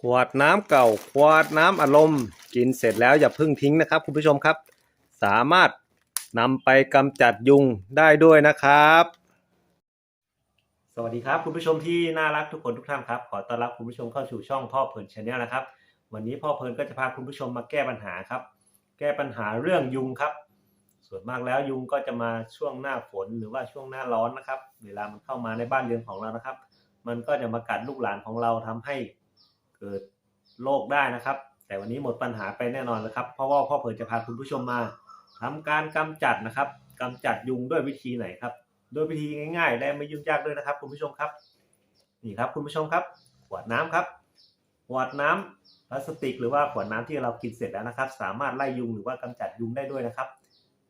ขวดน้ำเก่า ขวดน้ำอารมณ์กินเสร็จแล้วอย่าเพิ่งทิ้งนะครับ คุณผู้ชมครับ สามารถนำไปกำจัดยุงได้ด้วยนะครับ สวัสดีครับ คุณผู้ชมที่น่ารักทุกคนทุกท่านครับ ขอต้อนรับคุณผู้ชมเข้าสู่ช่องพ่อเพลินชาแนลนะครับ วันนี้พ่อเพลินก็จะพาคุณผู้ชมมาแก้ปัญหาครับ แก้ปัญหาเรื่องยุงครับ ส่วนมากแล้วยุงก็จะมาช่วงหน้าฝนหรือว่าช่วงหน้าร้อนนะครับ เวลามันเข้ามาในบ้านเรือนของเรานะครับ มันก็จะมากัดลูกหลานของเราทำให้ เกิดโรคได้นะครับ แต่วันนี้หมดปัญหาไปแน่นอนแล้วครับ เพราะว่าพ่อเผยจะพาคุณผู้ชมมาทำการกำจัดนะครับกำจัดยุงด้วยวิธีไหนครับด้วยวิธีง่ายๆ และไม่ยุ่งยากด้วยนะครับ คุณผู้ชมครับ นี่ครับคุณผู้ชมครับ ขวดน้ำครับ ขวดน้ำพลาสติก หรือว่าขวดน้ำที่เรากินเสร็จแล้วนะครับ สามารถไล่ยุงหรือว่ากำจัดยุงได้ด้วยนะครับ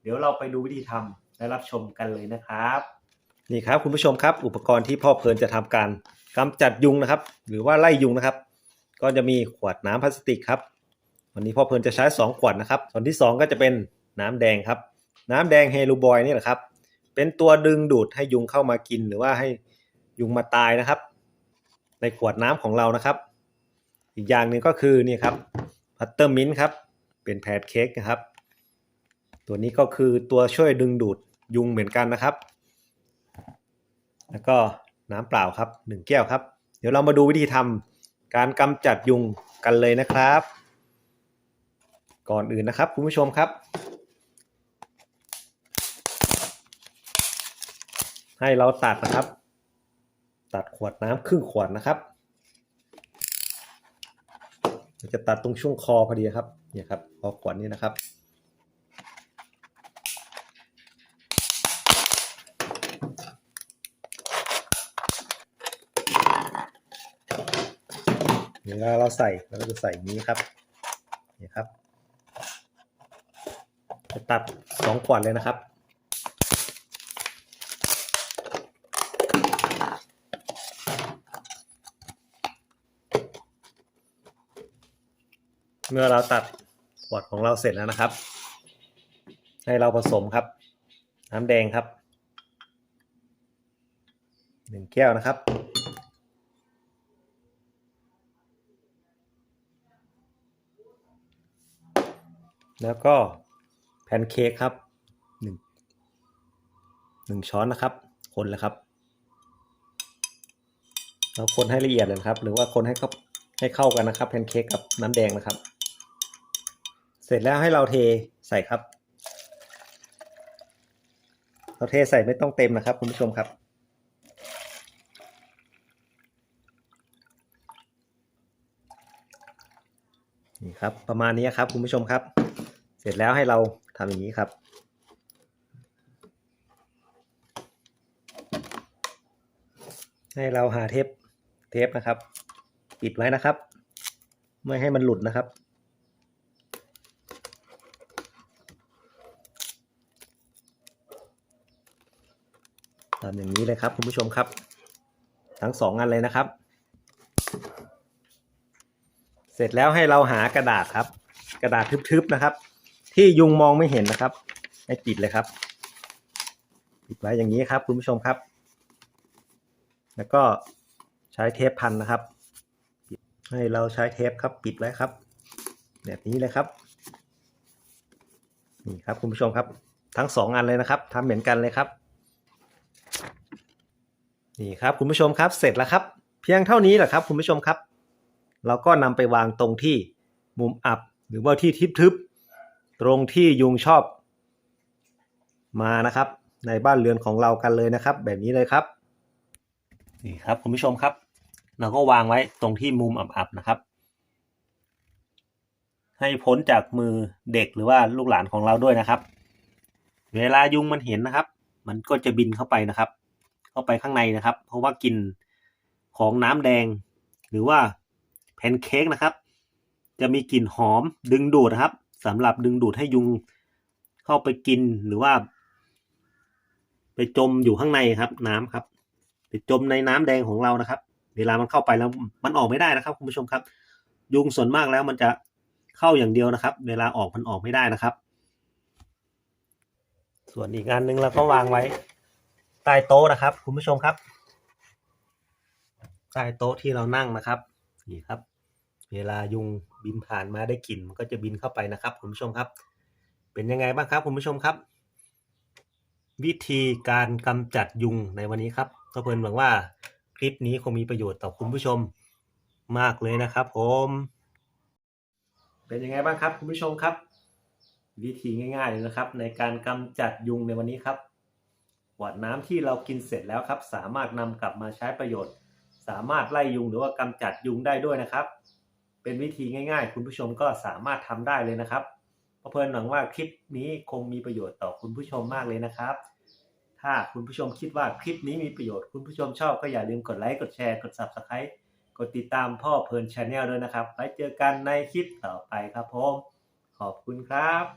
เดี๋ยวเราไปดูวิธีทำและรับชมกันเลยนะครับนี่ครับคุณผู้ชมครับ อุปกรณ์ที่พ่อเพลินจะทำการกำจัดยุงนะครับ หรือว่าไล่ยุงนะครับ ก็จะมีขวดน้ำพลาสติกครับ วันนี้พ่อเพลินจะใช้ 2 ขวดนะครับ ส่วนที่ 2 ก็จะเป็นน้ำแดงครับ น้ำแดงเฮลูบอยนี่แหละครับ เป็นตัวดึงดูดให้ยุงเข้ามากินหรือว่าให้ยุงมาตายนะครับ ในขวดน้ำของเรานะครับ อีกอย่างหนึ่งก็คือนี่ครับพัตเตอร์มินต์ครับเป็นแพนเค้กนะครับ ตัวนี้ก็คือตัวช่วยดึงดูดยุงเหมือนกันนะครับ แล้วก็น้ำเปล่าครับ 1 แก้วครับ เดี๋ยวเรามาดูวิธีทำ การกำจัดยุงกันเลยนะครับ ก่อนอื่นนะครับคุณผู้ชมครับ ให้เราตัดนะครับ ตัดขวดน้ำครึ่งขวดนะครับจะตัดตรงช่วงคอพอดีครับเนี่ยครับคอขวดนี้นะครับ เวลาเราใส่เราก็จะใส่นี้ครับนี่ครับจะตัดสองขวดเลยนะครับ เมื่อเราตัดขวดของเราเสร็จแล้วนะครับ ให้เราผสมครับ น้ำแดงครับหนึ่งแก้วนะครับ แล้วก็แพนเค้กครับหนึ่งหนึ่งช้อนนะครับ คนเลยครับ เราคนให้ละเอียดเลยครับ หรือว่าคนให้เข้าให้เข้ากันนะครับแพนเค้กกับน้ำแดงนะครับ เสร็จแล้วให้เราเทใส่ครับ เราเทใส่ไม่ต้องเต็มนะครับคุณผู้ชมครับนี่ครับประมาณนี้ครับคุณผู้ชมครับ เสร็จแล้วให้เราทำอย่างนี้ครับ ให้เราหาเทปเทปนะครับ ปิดไว้นะครับ ไม่ให้มันหลุดนะครับ ทำอย่างนี้เลยครับคุณผู้ชมครับ ทั้งสองอันเลยนะครับ เสร็จแล้วให้เราหากระดาษครับ กระดาษทึบๆนะครับ ที่ยุงมองไม่เห็นนะครับให้ปิดเลยครับ ปิดไว้อย่างนี้ครับคุณผู้ชมครับ แล้วก็ใช้เทปพันนะครับ ให้เราใช้เทปครับ ปิดไว้ครับ แบบนี้เลยครับนี่ครับคุณผู้ชมครับ ทั้งสองอันเลยนะครับทำเหมือนกันเลยครับนี่ครับคุณผู้ชมครับเสร็จแล้วครับ เพียงเท่านี้แหละครับคุณผู้ชมครับ เราก็นำไปวางตรงที่มุมอับหรือว่าที่ทึบ ตรงที่ยุงชอบ มานะครับ ในบ้านเรือนของเรากันเลยนะครับ แบบนี้เลยครับนี่ครับคุณผู้ชมครับ เราก็วางไว้ตรงที่มุมอับๆนะครับ ให้พ้นจากมือเด็กหรือว่าลูกหลานของเราด้วยนะครับ เวลายุงมันเห็นนะครับ มันก็จะบินเข้าไปนะครับ เข้าไปข้างในนะครับ เพราะว่ากลิ่นของน้ำแดง หรือว่าแพนเค้กนะครับ จะมีกลิ่นหอมดึงดูดนะครับ สำหรับดึงดูดให้ยุงเข้าไปกินหรือว่า ไปจมอยู่ข้างในครับ น้ำครับไปจมในน้ำแดงของเรานะครับ เวลามันเข้าไปแล้วมันออกไม่ได้นะครับ คุณผู้ชมครับ ยุงส่วนมากแล้วมันจะเข้าอย่างเดียวนะครับ เวลาออกมันออกไม่ได้นะครับ ส่วนอีกอันหนึ่งเราก็วางไว้ใต้โต๊ะนะครับ คุณผู้ชมครับใต้โต๊ะที่เรานั่งนะครับนี่ครับ เวลายุงบินผ่านมาได้กลิ่นมันก็จะบินเข้าไปนะครับคุณผู้ชมครับ เป็นยังไงบ้างครับคุณผู้ชมครับ วิธีการกำจัดยุงในวันนี้ครับก็เพิ่นหวังว่าคลิปนี้คงมีประโยชน์ต่อคุณผู้ชมมากเลยนะครับ ผม เป็นยังไงบ้างครับ คุณผู้ชมครับ วิธีง่ายๆเลยนะครับ ในการกำจัดยุงในวันนี้ครับขวดน้ำที่เรากินเสร็จแล้วครับ สามารถนำกลับมาใช้ประโยชน์ สามารถไล่ยุงหรือว่ากำจัดยุงได้ด้วยนะครับ เป็นวิธีง่าย ๆ คุณผู้ชมก็สามารถทำได้เลยนะครับเพลินหวังว่าคลิปนี้คงมีประโยชน์ต่อคุณผู้ชมมากเลยนะครับ ถ้าคุณผู้ชมคิดว่าคลิปนี้มีประโยชน์คุณผู้ชมชอบก็อย่าลืมกดไลค์กดแชร์กด Subscribe กดติดตามพ่อเพลินชาแนลด้วยนะครับไว้เจอกันในคลิปต่อไปครับผมขอบคุณครับ